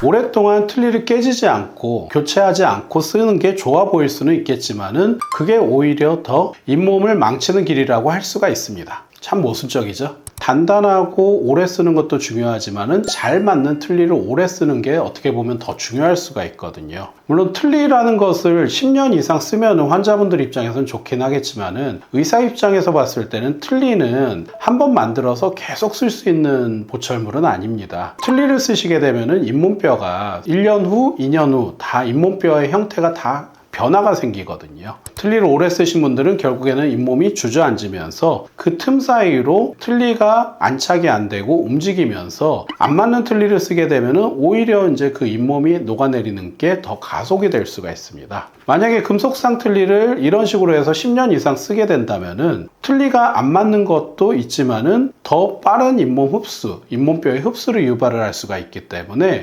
오랫동안 틀니를 깨지지 않고 교체하지 않고 쓰는 게 좋아 보일 수는 있겠지만은 그게 오히려 더 잇몸을 망치는 길이라고 할 수가 있습니다. 참 모순적이죠. 단단하고 오래 쓰는 것도 중요하지만은 잘 맞는 틀니를 오래 쓰는 게 어떻게 보면 더 중요할 수가 있거든요. 물론 틀니라는 것을 10년 이상 쓰면 환자분들 입장에서는 좋긴 하겠지만은 의사 입장에서 봤을 때는 틀니는 한 번 만들어서 계속 쓸 수 있는 보철물은 아닙니다. 틀니를 쓰시게 되면은 잇몸뼈가 1년 후, 2년 후 다 잇몸뼈의 형태가 다 변화가 생기거든요. 틀니를 오래 쓰신 분들은 결국에는 잇몸이 주저앉으면서 그 틈 사이로 틀니가 안착이 안 되고 움직이면서 안 맞는 틀니를 쓰게 되면은 오히려 이제 그 잇몸이 녹아내리는 게 더 가속이 될 수가 있습니다. 만약에 금속상 틀니를 이런 식으로 해서 10년 이상 쓰게 된다면은 틀니가 안 맞는 것도 있지만은 더 빠른 잇몸 흡수, 잇몸뼈의 흡수를 유발을 할 수가 있기 때문에